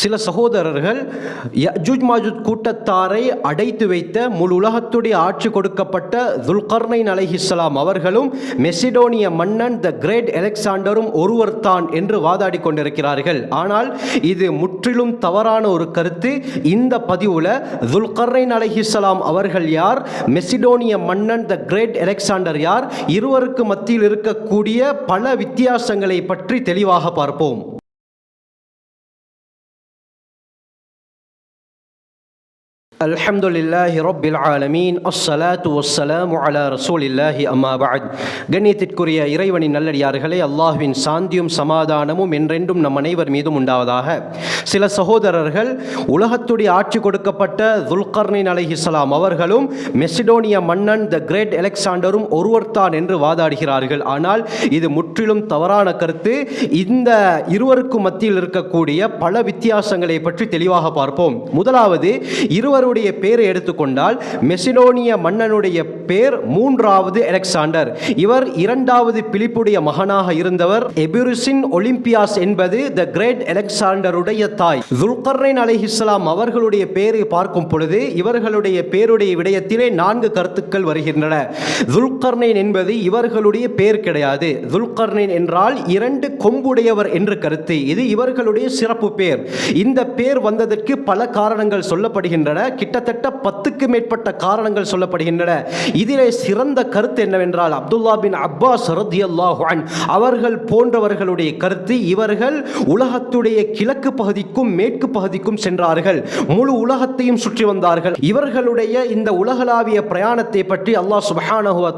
சில சகோதரர்கள் யஜூஜ் மாஜூத் கூட்டத்தாரை அடைத்து வைத்த முழு உலகத்துடைய ஆட்சி கொடுக்கப்பட்ட துல்கர்னைன் அலைஹிஸ்ஸலாம் அவர்களும் மெசிடோனிய மன்னன் த கிரேட் அலெக்சாண்டரும் ஒருவர்தான் என்று வாதாடி கொண்டிருக்கிறார்கள். ஆனால் இது முற்றிலும் தவறான ஒரு கருத்து. இந்த பதிவுல துல்கர்னைன் அலைஹிஸ்ஸலாம் அவர்கள் யார்? மெசிடோனிய மன்னன் த கிரேட் அலெக்சாண்டர் யார்? இருவருக்கு மத்தியில் இருக்கக்கூடிய பல வித்தியாசங்களை பற்றி தெளிவாக பார்ப்போம். الحمد لله رب العالمين الصلاة والسلام على رسول الله أما بعد கண்ணியத்திற்குரிய இறைவனின் நல்லடியார்களே அல்லாஹ்வின் சாந்தியும் சமாதானமும் என்றென்றும் நம் அனைவர் மீதும் உண்டாவதாக சில சகோதரர்கள் உலகத்துடைய ஆட்சி கொடுக்கப்பட்ட துல்கர்னின் அலைஹிஸ்ஸலாம் அவர்களும் மெசிடோனிய மன்னன் த கிரேட் அலெக்சாண்டரும் ஒருவர்தான் என்று வாதாடுகிறார்கள் ஆனால் இது முற்றிலும் தவறான கருத்து இந்த இருவருக்கும் மத்தியில் இருக்கக்கூடிய பல வித்தியாசங்களை பற்றி தெளிவாக பார்ப்போம் முதலாவது இருவருடைய பேரை எடுத்துக்கொண்டால் மெசிடோனிய மன்னனுடைய பேர் மூன்றாவது அலெக்சாண்டர். இவர் இரண்டாவது பிலிப்புடைய மகனாக இருந்தவர். எபிருசின் ஒலிம்பியாஸ் என்பது த கிரேட் அலெக்சாண்டருடைய தாய். துல்கர்னைன் அலைஹிஸ்ஸலாம் அவர்களுடைய பேரை பார்க்கும் பொழுது இவர்களுடைய பேருடைய விடயத்திலே நான்கு கருத்துக்கள் வருகின்றன. துல்கர்னைன் என்பது இவர்களுடைய பேர் கிடையாது. துல்கர்னைன் என்றால் இரண்டு கொம்புடையவர் என்று கருத்து. இது இவர்களுடைய சிறப்பு பேர். இந்த பேர் வந்ததற்கு பல காரணங்கள் சொல்லப்படுகின்றன. கிட்டத்தட்ட பத்துக்கு மேற்பட்ட காரணங்கள் சொல்லப்படுகின்றன. இதிலே சிறந்த கருத்து என்னவென்றால் அப்துல்லா பின் அப்பாஸ் ரதியல்லாஹு அன் அவர்கள் போன்றவர்களுடைய கருத்து இவர்கள் உலகத்துடைய கிழக்கு பகுதிக்கும் மேற்கு பகுதிக்கும் சென்றார்கள். முழு உலகத்தையும் சுற்றி வந்தார்கள். இவர்களுடைய இந்த உலகளாவிய பிரயாணத்தை பற்றி அல்லாஹ் சுப்ஹானஹு வ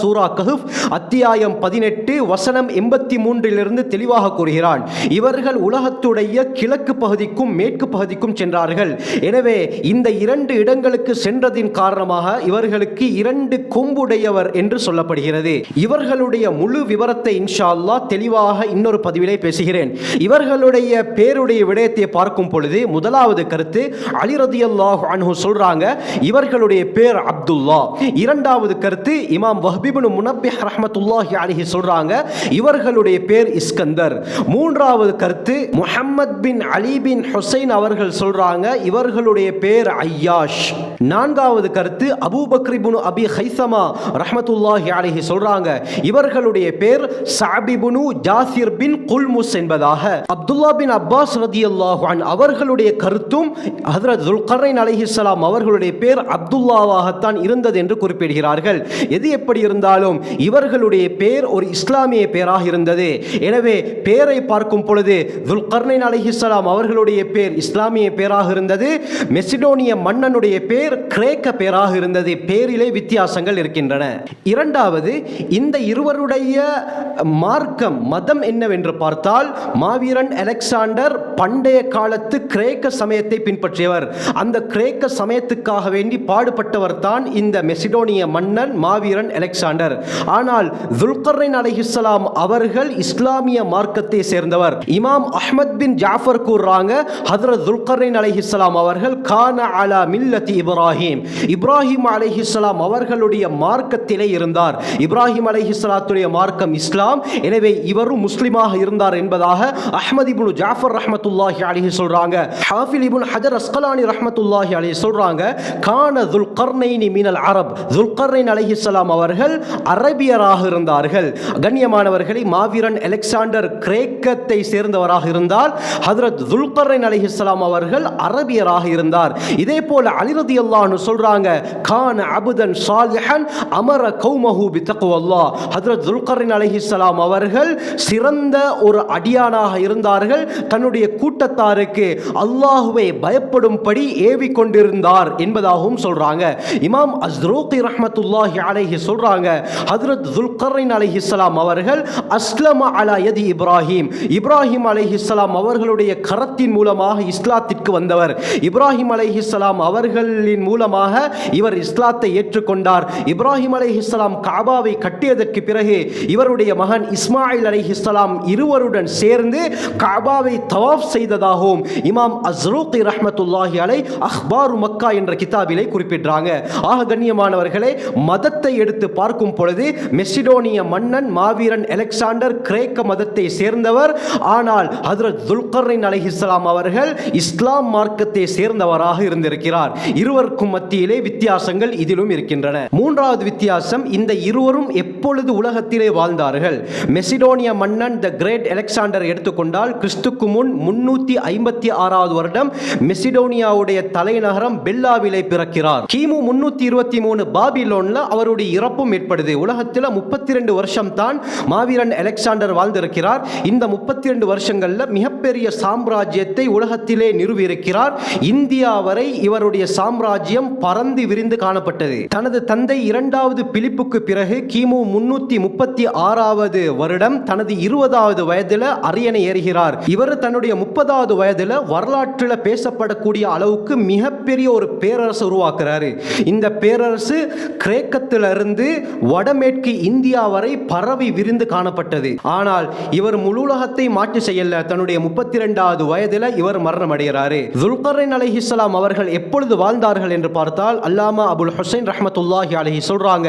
சூரா கஹுப் அத்தியாயம் பதினெட்டு வசனம் எண்பத்தி மூன்றிலிருந்து தெளிவாக கூறுகிறான். இவர்கள் உலகத்துடைய கிழக்கு பகுதிக்கும் மேற்கு பகுதிக்கும் சென்றார்கள். எனவே இந்த இரண்டு இடங்களுக்கு சென்றதின் காரணமாக இவர்களுக்கு இரண்டு கொம்புடையவர் என்று சொல்லப்படுகிறது. இவர்களுடைய முழு விவரத்தை இன்ஷா அல்லாஹ் தெளிவாக இன்னொரு பதிவிலே பேசுகிறேன். இவர்களுடைய பேருடைய விடயத்தை பார்க்கும் பொழுது முதலாவது கருத்து அலி ரதியல்லாஹு அன்ஹு சொல்றாங்க இவர்களுடைய பேர் அப்துல்லா. இரண்டாவது கருத்து இமாம் வஹ்பிபுன் முனப்பி ரஹமத்துல்லாஹி அலிஹி சொல்றாங்க இவர்களுடைய பேர் இஸ்கந்தர். மூன்றாவது கருத்து முஹம்மத் பின் அலி பின் ஹுசைன் அவர்கள் சொல்றாங்க இவர்களுடைய பேர் ஐயாஷ். நான்காவது கருத்து அபூபக்ரிபுனு அபி ஹைசமா ரஹமத்துல்லாஹி அலஹி சொல்றாங்க இவர்களுடைய பேர் சாபிபுனு ஜாசிர் பின் குல்முஸ் என்பதாக. அப்துல்லா பின் அப்பாஸ் ரதி அல்லாஹான் அவர்களுடைய கருத்தும் ஹதரத் துல்கரைன் அலிஹிஸ்லாம் அவர்களுடைய பேர் அப்துல்லாவாகத்தான் இருந்தது என்று குறிப்பிடுகிறார்கள். எது எப்படி இருந்தாலும் இவர்களுடைய பேர் ஒரு இஸ்லாமிய பேராக இருந்தது. எனவே பேரை பார்க்கும் பொழுது துல்கர்னைன் அலிஹிஸ்லாம் அவர்களுடைய பேர் இஸ்லாமிய பேராக இருந்தது. மெசிடோனிய மன்னனுடைய பேர் கிரேக்க பேராக இருந்தது. பேரிலே வித்தியாசங்கள் இருக்கின்றன. இரண்டாவது இந்த இருவருடைய மார்க்கம் மதம் என்னவென்று பார்த்தால் மாவீரன் அலெக்சாண்டர் பண்டைய காலத்து கிரேக்க சமயத்தை பின்பற்றியவர். அந்த கிரேக்க சமயத்துக்காக வேண்டி பாடுபட்டவர் தான் இந்த மெசிடோனிய மன்னன் மாவீரன் அலெக்சாண்டர். ஆனால் துல்கர்ரின் அலிஹிஸ்லாம் அவர்கள் இஸ்லாமிய மார்க்கத்தை சேர்ந்தவர். இமாம் அஹ்மத் பின் ஜாஃபர் கூறுறாங்க ஹதரத் துல்கர்ரின் அலிஹிஸ்லாம் அவர்கள் கான அல மில்லத்தி இப்ராஹிம். இப்ராஹிம் அலைஹிஸ்லாம் அவர்களுடைய மார்க்கத்திலே இருந்தார். இப்ராஹிம் அலைஹிஸ்லாத்துடைய மார்க்கம் இஸ்லாம். எனவே இவரும் முஸ்லிமாக இருந்தார் என்பதாக அஹமது இப்னு ஜாஃபர் ரஹமத்துல்லாஹி அலிஹி சொல்றாங்க. ஹாஃபில் இப்னு ஹஜர் அஸ்கலானி ரஹமத்துல்லாஹி அலிஹி சொல்றாங்க கான துல்கர்னைனி மீனல் அரப். துல்கர்னைன் அலைஹிஸ்ஸலாம் அவர்கள் அரபியராக இருந்தார்கள். கண்ணியமானவர்களை மாவீரன் அலெக்சாண்டர் கிரேக்கத்தை சேர்ந்தவராக இருந்தால் ஹதரத் துல்கர்னைன் அலிஹிஸ்லாம் அவர்கள் அரபியராக இருந்தார். இதே போல அலிரதி அல்லான்னு சொல்றாங்க கான அபுதன் சாலிஹன் அமர கௌமஹு பி தக்வல்லாஹ் ஹதரத் துல்கரின் அலஹிஸ்லாம் அவர்கள் சிறந்த ஒரு அடியானாக இருந்தார்கள். தன்னுடைய கூட்டத்தாருக்கு அல்லாஹுவை பயப்படும்படி ஏவி கொண்டிருந்தார் என்பதாகவும் சொல்றாங்க. இமாம் அஸ்ரோகி ரஹமத்துல்லாஹி அலைஹி சொல்றாங்க ஹதரத் துல்கரின் அலஹிஸ்லாம் அவர்கள் அஸ்லம அலா யதி இப்ராஹிம். இப்ராஹிம் அலஹிஸ்லாம் அவர்களுடைய கரத்தின் மூலமாக இஸ்லாத்திற்கு வந்தவர். இப்ராஹிம் அலஹிஸ்லாம் இஸ்லாம் அவர்களின் மூலமாக இவர் இஸ்லாத்தை ஏற்றுக்கொண்டார். இப்ராஹிம் அலை இஸ்லாம் காபாவை கட்டியதற்கு பிறகு இவருடைய மகன் இஸ்மாயில் அலை இஸ்லாம் இருவருடன் சேர்ந்து காபாவை தவாஃப் செய்ததாகவும் இமாம் அஸ்ரூகி ரஹமத்துல்லாஹி அலை அஹ்பாரு மக்கா என்ற கிதாபிலே குறிப்பிடுறாங்க. ஆக கண்ணியமானவர்களே மதத்தை எடுத்து பார்க்கும் பொழுது மெசிடோனிய மன்னன் மாவீரன் அலெக்சாண்டர் கிரேக்க மதத்தை சேர்ந்தவர். ஆனால் ஹதரத் துல்கர்ரின் அலைஹிஸ்ஸலாம் அவர்கள் இஸ்லாம் மார்க்கத்தை சேர்ந்தவராக இருந்திருக்கிறார். இருவருக்கும் மத்தியிலே வித்தியாசங்கள் இதிலும் இருக்கின்றன. மூன்றாவது வித்தியாசம் இந்த இருவரும் எப்பொழுது உலகத்திலே வாழ்ந்தார்கள்? மெசிடோனிய மன்னன் த கிரேட் அலெக்சாண்டர் எடுத்துக்கொண்டால் கிறிஸ்துக்கு முன் முன்னூத்தி ஐம்பத்தி ஆறாவது வருடம் மெசிடோனியாவுடைய தலைநகரம் பெல்லாவிலே பிறக்கிறார். கிமு முன்னூத்தி இருபத்தி மூணு பாபிலோன்ல அவருடைய இறப்பும் ஏற்படுது. உலகத்தில் முப்பத்தி ரெண்டு வருஷம் தான் மாவீரன் அலெக்சாண்டர் வாழ்ந்திருக்கிறார். இந்த முப்பத்தி ரெண்டு வருஷங்கள்ல மிகப்பெரிய சாம்ராஜ்யத்தை உலகத்திலே நிறுவியிருக்கிறார். இந்தியா வரை இவருடைய சாம்ராஜ்யம் பறந்து விரிந்து காணப்பட்டது. தனது தந்தை இரண்டாவது பிலிப்புக்கு பிறகு கிமு முன்னூத்தி முப்பத்தி ஆறாவது வருடம் தனது இருபதாவது வயதில் அரியணை ஏறுகிறார். இவர் தன்னுடைய முப்பதாவது வயதில் வரலாற்றில் பேசப்படக்கூடிய அளவுக்கு மிகப்பெரிய ஒரு பேரரசு உருவாக்குறாரு. இந்த பேரரசு கிரேக்கத்திலிருந்து வடமேற்கு இந்தியா வரை பரவி விரிந்து காணப்பட்டது. ஆனால் இவர் முழு உலகத்தை மாற்றி செய்யல. தன்னுடைய முப்பத்தி இரண்டாவது வயதில் இவர் மரணம் அடைகிறாரு துல்கரின் அலைஹிஸ்ஸலாம் அவர்கள் எப்பொழுது வாழ்ந்தார்கள் என்று பார்த்தால் அல்லாமா அபுல் ஹுசைன் ரஹமத்துல்லாஹி அலஹி சொல்கிறாங்க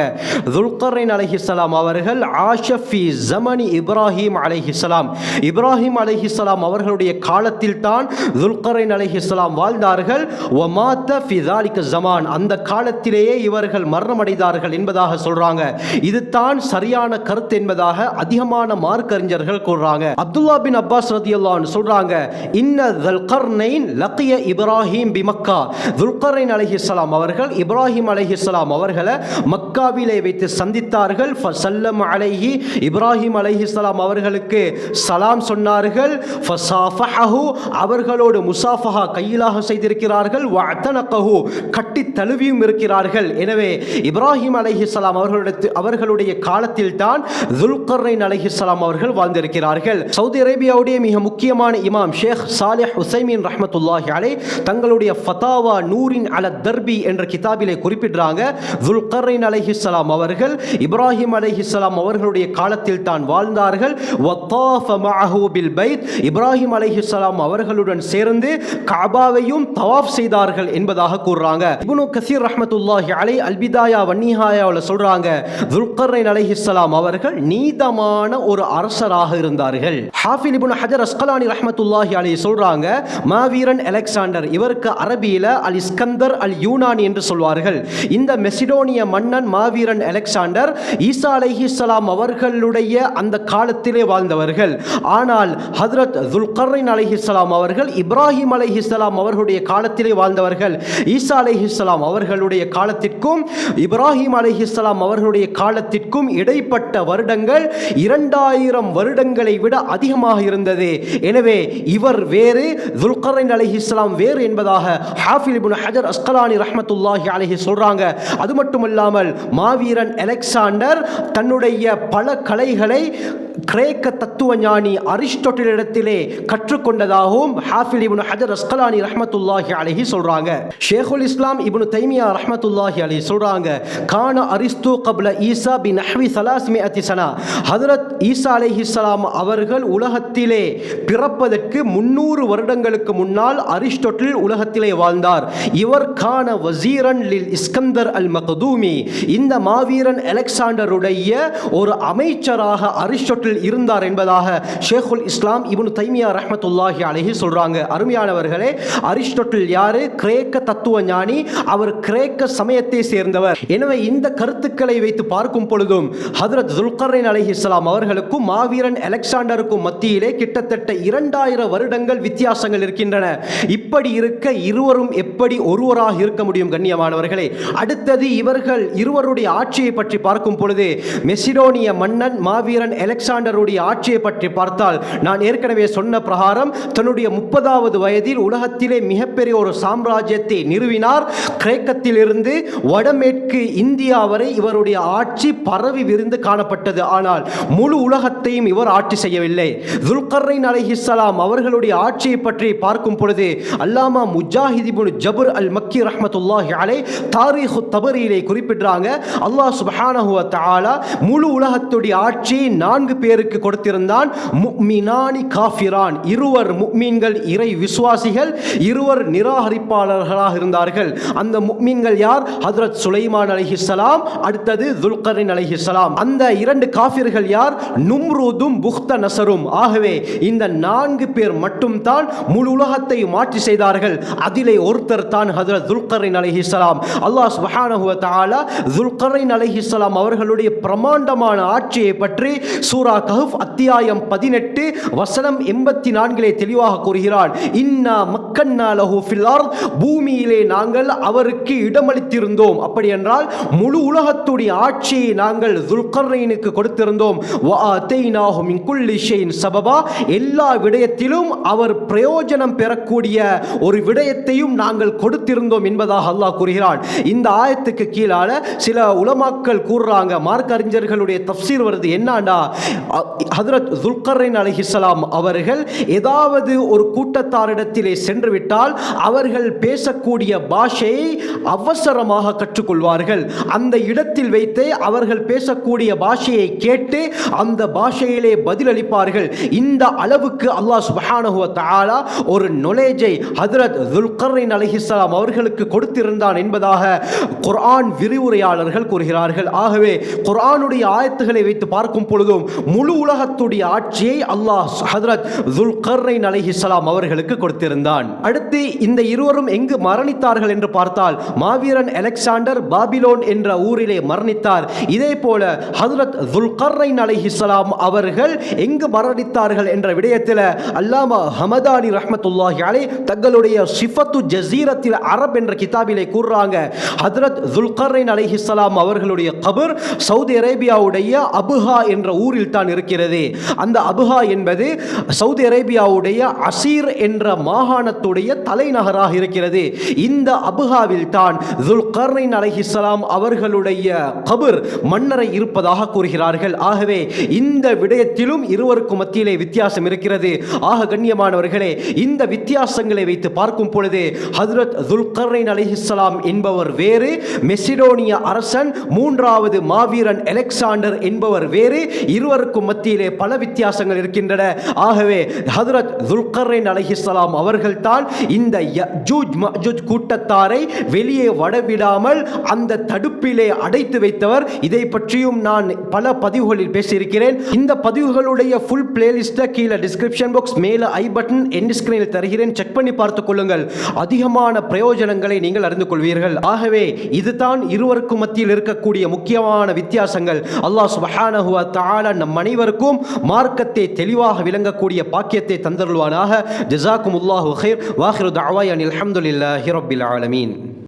துல்கரின் அலைஹிஸ்ஸலாம் அவர்கள் ஆஷஃபி ஜமனி இப்ராஹிம் அலைஹிஸ்ஸலாம் இப்ராஹிம் அலைஹிஸ்ஸலாம் அவர்களுடைய காலத்தில் தான் துல்கரின் அலைஹிஸ்ஸலாம் வாழ்ந்தார்கள். ஒமாத்த ஃபிதாலிக்க ஜமான் அந்த காலத்திலேயே இவர்கள் மரணமடைந்தார்கள் என்பதாக சொல்றாங்க. இதுதான் சரியான கருத்து என்பதாக அதிகமான மார்க்கறிஞர்கள் கூறுறாங்க. அப்துல்லா பின் அப்பாஸ் ரதியுல்லான்னு சொல்கிறாங்க இன்ன தல்கர்னைன் லக்கிய இப்ராஹிம் பிமக்கா துல்கரைன் துல்கர்னைன் அவர்கள் இப்ராஹிம் அலைஹிஸ்ஸலாம் அவர்களை மக்காவிலே வைத்து சந்தித்தார்கள். ஃபசல்லம் அலைஹி இப்ராஹிம் அலைஹிஸ்ஸலாம் அவர்களுக்கு சலாம் சொன்னார்கள். ஃபசாஃபஹு அவர்களோடு முசாஃபஹா கையிலாக செய்திருக்கிறார்கள். வஅத்தனகஹு கட்டி தழுவியும் இருக்கிறார்கள். எனவே இப்ராஹிம் அலைஹிஸ்ஸலாம் அவர்களுடைய அவர்களுடைய காலத்தில் தான் துல்கரைன் அலைஹிஸ்ஸலாம் அவர்கள் வாழ்ந்திருக்கிறார்கள். சவுதி அரேபியாவுடைய மிக முக்கியமான இமாம் ஷேக் சாலிஹ் ஹுசைமின் ரஹமத்துல்லாஹி அலை தங்களுடைய ஃபதாவ நூரின் அல தர்பி என்ற கிதாபிலே குறிப்பிடுறாங்க. துல்கர்னைன் அலைஹிஸ்லாம் அவர்கள் இப்ராஹிம் அலைஹிஸ்லாம் அவர்களுடைய காலத்தில் தான் வாழ்ந்தார்கள். வத்தாஃப மஅஹு பைத் இப்ராஹிம் அலைஹிஸ்லாம் அவர்களுடன் சேர்ந்து கபாவையும் தவாஃப் செய்தார்கள் என்பதாக கூறுறாங்க. இப்னு கசீர் ரஹமத்துல்லாஹி அலை அல்பிதாயா வன்னிஹாயாவில் சொல்றாங்க துல்கர்னைன் அலைஹிஸ்லாம் அவர்கள் நீதமான ஒரு அரசராக இருந்தார்கள். ஹாஃபில் இப்னு ஹஜர் அஸ்கலானி ரஹமத்துல்லாஹி அலை சொல்றாங்க மாவீரன் அலெக்சாண்டர் இவருக்கு அரபியில் அல் இஸ்கந்தர் அல் யூனானி என்று சொல்வார்கள். இந்த மெசிடோனிய மன்னன் மாவீரன் அலெக்சாண்டர் ஈசா அலைஹிஸ்லாம் அவர்களுடைய அந்த காலத்திலே வாழ்ந்தவர்கள். ஆனால் ஹதரத் துல்கரின் அலைஹிஸ்லாம் அவர்கள் இப்ராஹிம் அலைஹிஸ்லாம் அவர்களுடைய காலத்திலே வாழ்ந்தவர்கள். ஈசா அலைஹிஸ்லாம் அவர்களுடைய காலத்திற்கும் இப்ராஹிம் அலைஹிஸ்லாம் அவர்களுடைய காலத்திற்கும் இடைப்பட்ட வருடங்கள் இரண்டாயிரம் வருடங்களை விட அதிகமாக இருந்தது. எனவே இவர் வேறு துல்கரைன் அலைஹிஸ்லாம் வேறு என்பதாக ஹாஃபில் இபுன் ஹஜர் அஸ்கலானி ரஹமத்துல்லாஹி அலஹி சொல்றாங்க அது மட்டுமல்லாமல் மாவீரன் அலெக்சாண்டர் தன்னுடைய பல கலைகளை கிரேக்க தத்துவ ஞானி அரிஸ்டோட்டிலிடத்திலே கற்றுக்கொண்டதாகவும் ஹாஃபில் இபுன் ஹஜர் அஸ்கலானி ரஹமத்துல்லாஹி அலஹி சொல்றாங்க. ஷேகுல் இஸ்லாம் இபுன் தைமியா ரஹமத்துல்லாஹி அலஹி சொல்றாங்க கான அரிஸ்து கப்ல ஈசா பி அஹ்வி சலாஸ்மி அத்திசனா ஹதரத் ஈசா அலைஹிஸ்ஸலாம் அவர்கள் உலகத்திலே பிறப்பதற்கு முன்னூறு வருடங்களுக்கு முன்னால் அரிஸ்டோட்டில் உலகத்திலே வாழ்ந்தார். இவர் கான வசீரன் லில் இஸ்கந்தர் அல் மகதூமி. இந்த மாவீரன் அலெக்சாண்டருடைய ஒரு அமைச்சராக அரிஸ்டோட்டில் இருந்தார் என்பதாக ஷேகுல் இஸ்லாம் இப்னு தைமியா ரஹமத்துல்லாஹி அழகி சொல்கிறாங்க அருமையானவர்களே அரிஸ்டோட்டில் யாரு? கிரேக்க தத்துவ ஞானி அவர் கிரேக்க சமயத்தை சேர்ந்தவர். எனவே இந்த கருத்துக்களை வைத்து பார்க்கும் பொழுதும் ஹதரத் துல்கரின் அலஹி இஸ்லாம் அவர்களுக்கும் மாவீரன் அலெக்சாண்டருக்கும் மத்தியிலே கிட்டத்தட்ட இரண்டாயிரம் வருடங்கள் வித்தியாசங்கள் இருக்கின்றன. இப்படி இருக்க இருவரும் எப்படி ஒருவராக இருக்க முடியும் கண்ணியமானவர்களே? அடுத்தது இவர்கள் இருவருடைய ஆட்சியை பற்றி பார்க்கும் பொழுது மெசிடோனிய மன்னன் மாவீரன் அலெக்சாண்டர் அலெக்சாண்டருடைய ஆட்சியை பற்றி பார்த்தால் நான் ஏற்கனவே சொன்ன பிரகாரம் தன்னுடைய முப்பதாவது வயதில் உலகத்திலே மிகப்பெரிய ஒரு சாம்ராஜ்யத்தை நிறுவினார். கிரேக்கத்திலிருந்து வடமேற்கு இந்தியா வரை இவருடைய ஆட்சி பரவி விரிந்து காணப்பட்டது. ஆனால் முழு உலகத்தையும் இவர் ஆட்சி செய்யவில்லை. துல்கர்ரைன் அலிஹிஸ்லாம் அவர்களுடைய ஆட்சியை பற்றி பார்க்கும் பொழுது அல்லாமா முஜாஹிதிபுன் ஜபுர் அல் மக்கி ரஹமத்துல்லாஹி அலை தாரீஹு தபரியிலே குறிப்பிடுறாங்க அல்லாஹ் சுபஹானஹுவ தாலா முழு உலகத்துடைய ஆட்சியை நான்கு பேருக்கு கொடுத்திருந்தான் முக்மினானி காஃபிரான். இருவர் முக்மீன்கள் இறை விசுவாசிகள் இருவர் நிராகரிப்பாளர்களாக இருந்தார்கள். அந்த முக்மீன்கள் யார்? ஹதரத் சுலைமான் அலிஹிஸ்லாம் அடுத்தது துல்கரின் அலிஹிஸ்லாம் அந்த இரண்டு காஃபிர்கள் யார்? நும்ரூதும் புக்த நசரும். ஆகவே இந்த நான்கு பேர் மட்டும்தான் முழு உலகத்தை மாற்றி செய்தார்கள். அதிலே ஒருத்தர் தான் ஹதரத் துல்கரின் அலிஹிஸ்லாம் அல்லாஹ் சுப்ஹானஹு வ தஆலா துல்கரின் அலிஹிஸ்லாம் அவர்களுடைய பிரமாண்டமான ஆட்சியை பற்றி சூரா கஹஃப் அத்தியாயம் பதினெட்டு வசனம் எண்பத்தி நான்கிலே தெளிவாக கூறுகிறான் இன்னா மக்கன்னா லஹு ஃபில்லார் பூமியிலே நாங்கள் அவருக்கு இடமளித்திருந்தோம். அப்படி என்றால் முழு உலகத்துடைய ஆட்சியை நாங்கள் துல்கர்னைனுக்கு கொடுத்திருந்தோம். சபபா எல்லா விடயத்திலும் அவர் பிரயோஜனம் பெறக்கூடிய ஒரு விடயத்தையும் நாங்கள் கொடுத்திருந்தோம் என்பதாக அல்லாஹ் கூறுகிறான். இந்த ஆயத்துக்கு கீழால சில உலமாக்கள் கூறுறாங்க. மார்க்கறிஞர்களுடைய அறிஞர்களுடைய வருது. என்னண்டா ஹதரத் துல்கர்ரைன் அலிஹிஸ்லாம் அவர்கள் ஏதாவது ஒரு கூட்டத்தாரிடத்திலே சென்றுவிட்டால் அவர்கள் பேசக்கூடிய பாஷையை அவசரமாக கற்றுக்கொள்வார்கள். அந்த இடத்தில் வைத்தே அவர்கள் பேசக்கூடிய பாஷையை கேட்டு அந்த பாஷையிலே பதிலளிப்பார்கள். இந்த அளவுக்கு அல்லாஹ் சுபஹானஹுவ வ தஆலா ஒரு நொலேஜை ஹதரத் துல்கர்ரைன் அலிஹிஸ்லாம் அவர்களுக்கு கொடுத்திருந்தான் என்பதாக குர்ஆன் விரிவுரையாளர்கள் கூறுகிறார்கள். ஆகவே குர்ஆனுடைய ஆயத்துகளை வைத்து பார்க்கும் பொழுதும் முழு உலகத்துடைய ஆட்சியை அல்லாஹ் ஹதரத் துல்கர்ரைன் அலைஹிஸ்ஸலாம் அவர்களுக்கு கொடுத்திருந்தான். அடுத்து இந்த இருவரும் எங்கு மரணித்தார்கள் என்று பார்த்தால் மாவீரன் அலெக்சாண்டர் பாபிலோன் என்ற ஊரிலே மரணித்தார். இதே போல ஹதரத் துல்கர்ரைன் அலைஹிஸ்ஸலாம் அவர்கள் எங்கு மரணித்தார்கள் என்ற விடயத்தில் அல்லாமா ஹமதானி ரஹமத்துல்லாஹி அலை தங்களுடைய சிஃபத்து ஜசீரத்தில் அரப் என்ற கிதாபிலே கூறுறாங்க ஹதரத் துல்கர்ரைன் அலைஹிஸ்ஸலாம் அவர்களுடைய கபர் சவுதி அரேபியாவுடைய அபுஹா என்ற ஊரில் தான் இருக்கிறது. அந்த அபுஹா என்பது சவுதி அரேபியாவுடைய அசீர் என்ற மாகாணத்துடைய தலைநகராக இருக்கிறது. இந்த அபுஹாவில் தான் துல்கர்னைன் அலஹிஸ்லாம் அவர்களுடைய கபர் மன்னரை இருப்பதாக கூறுகிறார்கள். ஆகவே இந்த விடயத்திலும் இருவருக்கும் மத்தியிலே வித்தியாசம் இருக்கிறது. ஆக கண்ணியமானவர்களே இந்த வித்தியாசங்களை வைத்து பார்க்கும் பொழுது ஹதரத் துல்கர்னைன் அலைஹிஸ்ஸலாம் என்பவர் வேறு மெசிடோனிய அரசன் மூன்றாவது மாவீரன் அலெக்சாண்டர் என்பவர் வேறு இருவருக்கும் மத்தியிலே பல வித்தியாசங்கள் இருக்கின்றன. ஆகவே ஹதரத் துல்கர்ரைன் அலஹிஸ்லாம் அவர்கள்தான் இந்த யஜூஜ் மஜூஜ் கூட்டத்தாரை வெளியே வடவிடாமல் அந்த தடுப்பிலே அடைத்து வைத்தவர். இதை பற்றியும் நான் பல பதிவுகளில் பேசியிருக்கிறேன். இந்த பதிவுகளுடைய ஃபுல் பிளேலிஸ்ட்டை கீழே டிஸ்கிரிப்ஷன் பாக்ஸ் மேலே ஐ பட்டன் என் ஸ்கிரீனில் தருகிறேன். செக் பண்ணி பார்த்துக் கொள்ளுங்கள். அதிகமான பிரயோஜனங்களை நீங்கள் அறிந்து கொள்வீர்கள். ஆகவே இதுதான் இருவருக்கும் மத்தியில் இருக்கக்கூடிய முக்கியமான வித்தியாசங்கள். அல்லாஹ் சுபஹானஹு தாலா நம் நம் அனைவருக்கும் மார்க்கத்தை தெளிவாக விளங்கக்கூடிய பாக்கியத்தை தந்தருள்வானாக. ஜஸாக்குமுல்லாஹு ஹைர் வாஹிரு தாவாய் அனில் ஹம்துலில்லாஹி ரப்பில் ஆலமீன்.